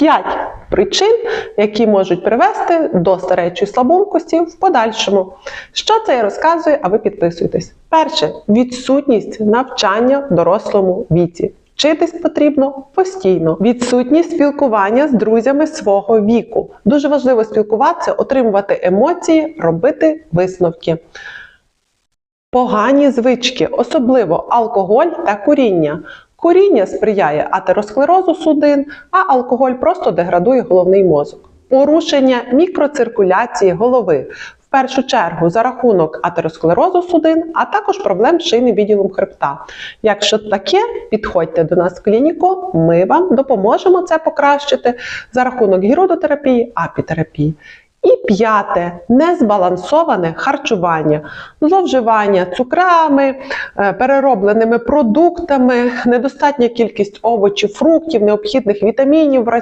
5 причин, які можуть привести до старечої слабонкості в подальшому. Що це я розказую, а ви підписуйтесь. Перше відсутність навчання в дорослому віці. Вчитись потрібно постійно. Відсутність спілкування з друзями свого віку. Дуже важливо спілкуватися, отримувати емоції, робити висновки. Погані звички, особливо алкоголь та куріння. Куріння сприяє атеросклерозу судин, а алкоголь просто деградує головний мозок. Порушення мікроциркуляції голови. В першу чергу за рахунок атеросклерозу судин, а також проблем з шийним відділом хребта. Якщо таке, підходьте до нас в клініку, ми вам допоможемо це покращити за рахунок гірудотерапії, апітерапії. І п'яте незбалансоване харчування, зловживання цукрами, е, переробленими продуктами, недостатня кількість овочів, фруктів, необхідних вітамінів в раціоні,